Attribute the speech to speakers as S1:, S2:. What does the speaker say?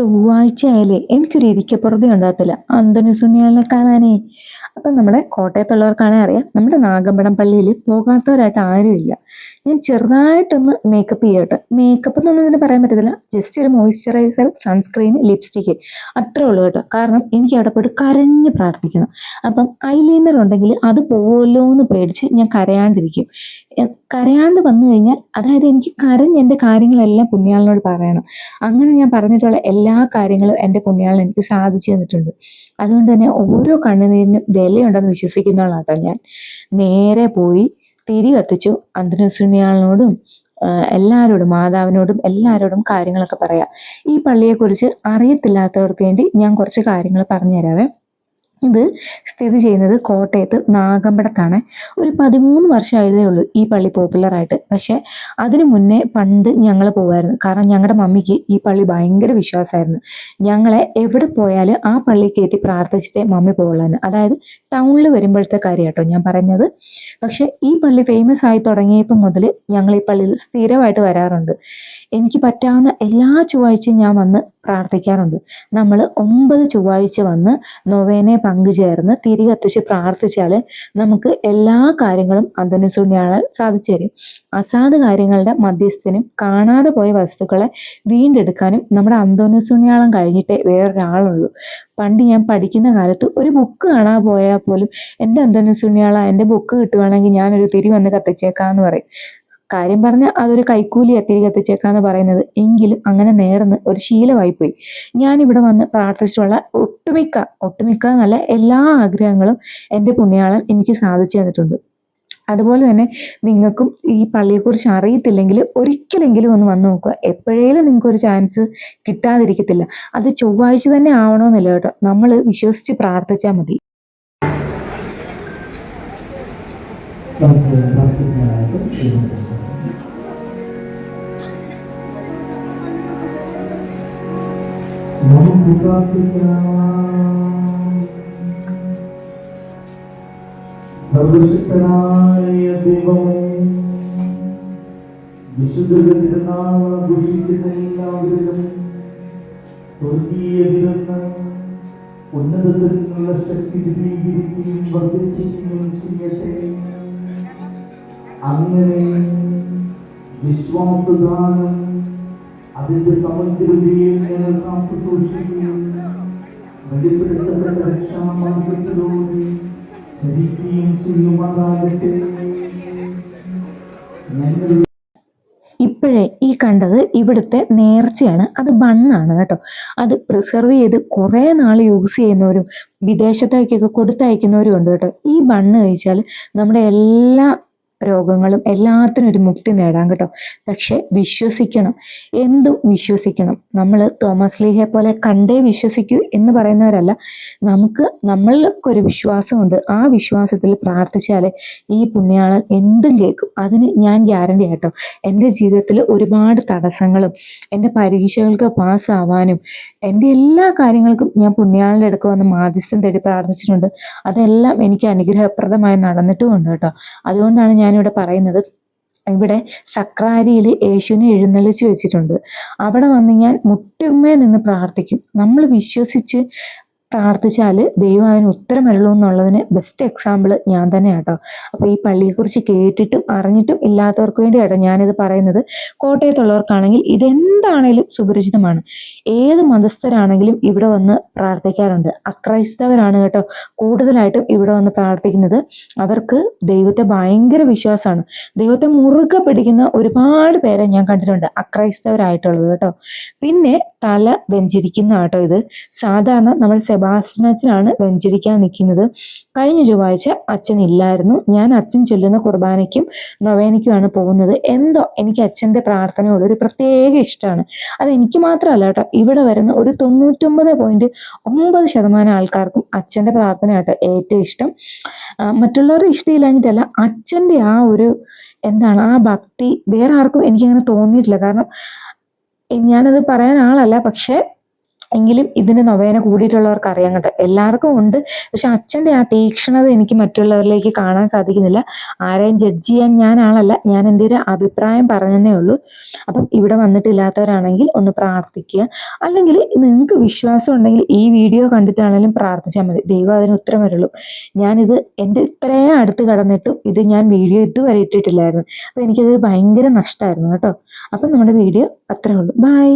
S1: ചൊവ്വാഴ്ച ആയാലേ എനിക്കൊരു ഇരിക്കപ്പുറതി ഉണ്ടാകത്തില്ല. അന്തനു സുനിയാലിനെ കാണാനേ. അപ്പം നമ്മുടെ കോട്ടയത്തുള്ളവർക്കാണേ അറിയാം നമ്മുടെ നാഗമ്പടം പള്ളിയിൽ പോകാത്തവരായിട്ട് ആരുമില്ല ഞാൻ ചെറുതായിട്ടൊന്ന് മേക്കപ്പ് ചെയ്യട്ടെ. മേക്കപ്പ് എന്നൊന്നും ഇതിന് പറയാൻ പറ്റത്തില്ല. ജസ്റ്റ് ഒരു മോയ്സ്ചറൈസർ സൺസ്ക്രീൻ ലിപ്സ്റ്റിക്ക് അത്രേ ഉള്ളൂ കേട്ടോ. കാരണം എനിക്ക് അവിടെ പോയിട്ട് കരഞ്ഞ് പ്രാർത്ഥിക്കണം. അപ്പം ഐലൈനർ ഉണ്ടെങ്കിൽ അത് പോകുമല്ലോ എന്ന് പേടിച്ച് ഞാൻ കരയാണ്ടിരിക്കും. കരയാണ്ട് വന്നു കഴിഞ്ഞാൽ അതായത് എനിക്ക് കരഞ്ഞ് എന്റെ കാര്യങ്ങളെല്ലാം പുണ്യാളിനോട് പറയണം. അങ്ങനെ ഞാൻ പറഞ്ഞിട്ടുള്ള എല്ലാ കാര്യങ്ങളും എന്റെ പുണ്യാളൻ എനിക്ക് സാധിച്ചു തന്നിട്ടുണ്ട്. അതുകൊണ്ട് തന്നെ ഓരോ കണ്ണുനീരിനും വിലയുണ്ടെന്ന് വിശ്വസിക്കുന്നവളാട്ടോ ഞാൻ. നേരെ പോയി തിരി കത്തിച്ചു. അന്തനുസുണ്യാളിനോടും എല്ലാവരോടും മാതാവിനോടും എല്ലാവരോടും കാര്യങ്ങളൊക്കെ പറയാം. ഈ പള്ളിയെക്കുറിച്ച് അറിയത്തില്ലാത്തവർക്ക് വേണ്ടി ഞാൻ കുറച്ച് കാര്യങ്ങൾ പറഞ്ഞു തരാവേ ഇത് സ്ഥിതി ചെയ്യുന്നത് കോട്ടയത്ത് നാഗമ്പടത്താണ്. ഒരു പതിമൂന്ന് വർഷമായതേ ഉള്ളൂ ഈ പള്ളി പോപ്പുലറായിട്ട് പക്ഷെ അതിനു മുന്നേ പണ്ട് ഞങ്ങൾ പോവായിരുന്നു. കാരണം ഞങ്ങളുടെ മമ്മിക്ക് ഈ പള്ളി ഭയങ്കര വിശ്വാസമായിരുന്നു ഞങ്ങളെ എവിടെ പോയാലും ആ പള്ളി കയറ്റി പ്രാർത്ഥിച്ചിട്ടേ മമ്മി പോകുള്ളായിരുന്നു അതായത് ടൗണിൽ വരുമ്പോഴത്തെ കാര്യം ഞാൻ പറഞ്ഞത്. പക്ഷെ ഈ പള്ളി ഫേമസ് ആയി തുടങ്ങിയപ്പോൾ മുതൽ ഞങ്ങൾ ഈ പള്ളിയിൽ സ്ഥിരമായിട്ട് വരാറുണ്ട്. എനിക്ക് പറ്റാവുന്ന എല്ലാ ചൊവ്വാഴ്ചയും ഞാൻ വന്ന് പ്രാർത്ഥിക്കാറുണ്ട്. നമ്മൾ ഒമ്പത് ചൊവ്വാഴ്ച വന്ന് നൊവേനെ പങ്കുചേർന്ന് തിരി കത്തിച്ച് പ്രാർത്ഥിച്ചാൽ നമുക്ക് എല്ലാ കാര്യങ്ങളും അന്തനുസൂണ്യാളാൽ സാധിച്ചു തരും. അസാധ കാര്യങ്ങളുടെ മധ്യസ്ഥനും കാണാതെ പോയ വസ്തുക്കളെ വീണ്ടെടുക്കാനും നമ്മുടെ അന്തോനുസുണ്യാളം കഴിഞ്ഞിട്ടേ വേറൊരാളുള്ളൂ. പണ്ട് ഞാൻ പഠിക്കുന്ന കാലത്ത് ഒരു ബുക്ക് കാണാൻ പോയാൽ പോലും എന്റെ അന്തോനുസുണ്യാള എന്റെ ബുക്ക് കിട്ടുവാണെങ്കിൽ ഞാനൊരു തിരി വന്ന് കത്തിച്ചേക്കാന്ന് പറയും. കാര്യം പറഞ്ഞാൽ അതൊരു കൈക്കൂലി തിരി കത്തിച്ചേക്കാന്ന് പറയുന്നത്. എങ്കിലും അങ്ങനെ നേർന്ന് ഒരു ശീലമായി പോയി ഇവിടെ വന്ന് പ്രാർത്ഥിച്ചിട്ടുള്ള ഒട്ടുമിക്ക ഒട്ടുമിക്ക എന്നല്ല എല്ലാ ആഗ്രഹങ്ങളും എന്റെ പുണ്യാളൻ എനിക്ക് സാധിച്ചു തന്നിട്ടുണ്ട്. അതുപോലെ തന്നെ നിങ്ങൾക്കും ഈ പള്ളിയെക്കുറിച്ച് അറിയത്തില്ലെങ്കിൽ ഒരിക്കലെങ്കിലും ഒന്ന് വന്നു നോക്കുക. എപ്പോഴേലും നിങ്ങൾക്ക് ഒരു ചാൻസ് കിട്ടാതിരിക്കത്തില്ല. അത് ചൊവ്വാഴ്ച തന്നെ ആവണമെന്നില്ല കേട്ടോ. നമ്മൾ വിശ്വസിച്ച് പ്രാർത്ഥിച്ചാൽ മതി.
S2: Thank പ്രാർത്ഥിക്കാനായിട്ട് സർവശക്തനായ ദൈവമേ വിശുദ്ധ തിരുനാമം ദുഷിക്കുന്ന എല്ലാവരിലും സ്വർഗീയ വിരുന്ന് ഉന്നതത്തിൽ നിന്നുള്ള ശക്തി വിപുലീകരിക്കുകയും വർദ്ധിപ്പിക്കുകയും ചെയ്യട്ടെ. അങ്ങനെ വിശ്വാസദാനം അതിന്റെ സമഗ്രതയെ ഞങ്ങൾ കാത്തു സൂക്ഷിക്കുകയും വെളിപ്പെടുത്തപ്പെട്ട രക്ഷാമാർഗത്തിലൂടെ ധരിക്കുകയും ചെയ്യുമാറാകട്ടെ ഞങ്ങൾ
S1: ഇപ്പോഴേ ഈ കണ്ടത് ഇവിടുത്തെ നേർച്ചയാണ്. അത് ബണ്ണാണ് കേട്ടോ. അത് പ്രിസർവ് ചെയ്ത് കുറേ നാൾ യൂസ് ചെയ്യുന്നവരും വിദേശത്തേക്കൊക്കെ കൊടുത്തയക്കുന്നവരും ഉണ്ട് കേട്ടോ. ഈ ബണ്ണ് കഴിച്ചാൽ നമ്മുടെ എല്ലാ രോഗങ്ങളും എല്ലാത്തിനും ഒരു മുക്തി നേടാം കേട്ടോ. പക്ഷെ വിശ്വസിക്കണം. എന്തും വിശ്വസിക്കണം. നമ്മൾ തോമസ് ലീഹയെ പോലെ കണ്ടേ വിശ്വസിക്കൂ എന്ന് പറയുന്നവരല്ല. നമുക്ക് നമ്മൾക്കൊരു വിശ്വാസമുണ്ട്. ആ വിശ്വാസത്തിൽ പ്രാർത്ഥിച്ചാലേ ഈ പുണ്യാളൻ എന്തും കേൾക്കും. അതിന് ഞാൻ ഗ്യാരണ്ടി ആട്ടോ. എന്റെ ജീവിതത്തിൽ ഒരുപാട് തടസ്സങ്ങളും എന്റെ പരീക്ഷകൾക്ക് പാസ്സാവാനും എന്റെ എല്ലാ കാര്യങ്ങൾക്കും ഞാൻ പുണ്യാളിന്റെ അടുക്ക വന്ന് മാധ്യസ്ഥം തേടി പ്രാർത്ഥിച്ചിട്ടുണ്ട്. അതെല്ലാം എനിക്ക് അനുഗ്രഹപ്രദമായി നടന്നിട്ടുമുണ്ട് കേട്ടോ. അതുകൊണ്ടാണ് ഞാനിവിടെ പറയുന്നത് ഇവിടെ സക്രാരിയിൽ യേശുവിനെ എഴുന്നള്ളിച്ച് വെച്ചിട്ടുണ്ട്. അവിടെ വന്ന് ഞാൻ മുട്ടുമ്മേ നിന്ന് പ്രാർത്ഥിക്കും. നമ്മൾ വിശ്വസിച്ച് പ്രാർത്ഥിച്ചാൽ ദൈവം അതിന് ഉത്തരമരുള്ളൂ എന്നുള്ളതിന് ബെസ്റ്റ് എക്സാമ്പിൾ ഞാൻ തന്നെ കേട്ടോ അപ്പോൾ ഈ പള്ളിയെക്കുറിച്ച് കേട്ടിട്ടും അറിഞ്ഞിട്ടും ഇല്ലാത്തവർക്ക് വേണ്ടി കേട്ടോ ഞാനിത് പറയുന്നത്. കോട്ടയത്തുള്ളവർക്കാണെങ്കിൽ ഇതെന്താണേലും സുപരിചിതമാണ്. ഏത് മതസ്ഥരാണെങ്കിലും ഇവിടെ വന്ന് പ്രാർത്ഥിക്കാറുണ്ട്. അക്രൈസ്തവരാണ് കേട്ടോ കൂടുതലായിട്ടും ഇവിടെ വന്ന് പ്രാർത്ഥിക്കുന്നത്. അവർക്ക് ദൈവത്തെ ഭയങ്കര വിശ്വാസമാണ്. ദൈവത്തെ മുറുകെ പിടിക്കുന്ന ഒരുപാട് പേരെ ഞാൻ കണ്ടിട്ടുണ്ട് അക്രൈസ്തവരായിട്ടുള്ളത് കേട്ടോ. പിന്നെ തല വെഞ്ചിരിക്കുന്ന കേട്ടോ ഇത്. സാധാരണ നമ്മൾ സെബാസ്റ്റ്യൻ അച്ഛനാണ് വെഞ്ചരിക്കാൻ നിൽക്കുന്നത്. കഴിഞ്ഞ ചൊവ്വാഴ്ച അച്ഛൻ ഇല്ലായിരുന്നു. ഞാൻ അച്ഛൻ ചൊല്ലുന്ന കുർബാനയ്ക്കും നൊവേനയ്ക്കുമാണ് പോകുന്നത്. എന്തോ എനിക്ക് അച്ഛന്റെ പ്രാർത്ഥനയോട് ഒരു പ്രത്യേക ഇഷ്ടമാണ്. അത് എനിക്ക് മാത്രമല്ല കേട്ടോ ഇവിടെ വരുന്ന ഒരു തൊണ്ണൂറ്റൊമ്പത് പോയിന്റ് ഒമ്പത് ശതമാനം ആൾക്കാർക്കും അച്ഛന്റെ പ്രാർത്ഥന കേട്ടോ ഏറ്റവും ഇഷ്ടം. മറ്റുള്ളവരുടെ ഇഷ്ടമില്ലാഞ്ഞിട്ടല്ല അച്ഛന്റെ ആ ഒരു എന്താണ് ആ ഭക്തി വേറെ ആർക്കും എനിക്കങ്ങനെ തോന്നിയിട്ടില്ല. കാരണം ഞാനത് പറയാൻ ആളല്ല പക്ഷേ എങ്കിലും ഇതിന്റെ നൊവേന കൂടിയിട്ടുള്ളവർക്ക് അറിയാൻ കേട്ടോ. എല്ലാവർക്കും ഉണ്ട്. പക്ഷെ അച്ഛന്റെ ആ തീക്ഷണത എനിക്ക് മറ്റുള്ളവരിലേക്ക് കാണാൻ സാധിക്കുന്നില്ല. ആരെയും ജഡ്ജ് ചെയ്യാൻ ഞാൻ ആളല്ല. ഞാൻ എന്റെ ഒരു അഭിപ്രായം പറഞ്ഞതേ ഉള്ളൂ. അപ്പം ഇവിടെ വന്നിട്ടില്ലാത്തവരാണെങ്കിൽ ഒന്ന് പ്രാർത്ഥിക്കുക. അല്ലെങ്കിൽ നിങ്ങൾക്ക് വിശ്വാസം ഉണ്ടെങ്കിൽ ഈ വീഡിയോ കണ്ടിട്ടാണെങ്കിലും പ്രാർത്ഥിച്ചാൽ മതി. ദൈവം അതിന് ഉത്തരം വരുള്ളൂ. ഞാനിത് എന്റെ ഇത്രയും അടുത്ത് കടന്നിട്ടും ഇത് ഞാൻ വീഡിയോ ഇതുവരെ ഇട്ടിട്ടില്ലായിരുന്നു. അപ്പോൾ എനിക്കതൊരു ഭയങ്കര നഷ്ടമായിരുന്നു കേട്ടോ. അപ്പം നമ്മുടെ വീഡിയോ അത്രേ ഉള്ളൂ. ബൈ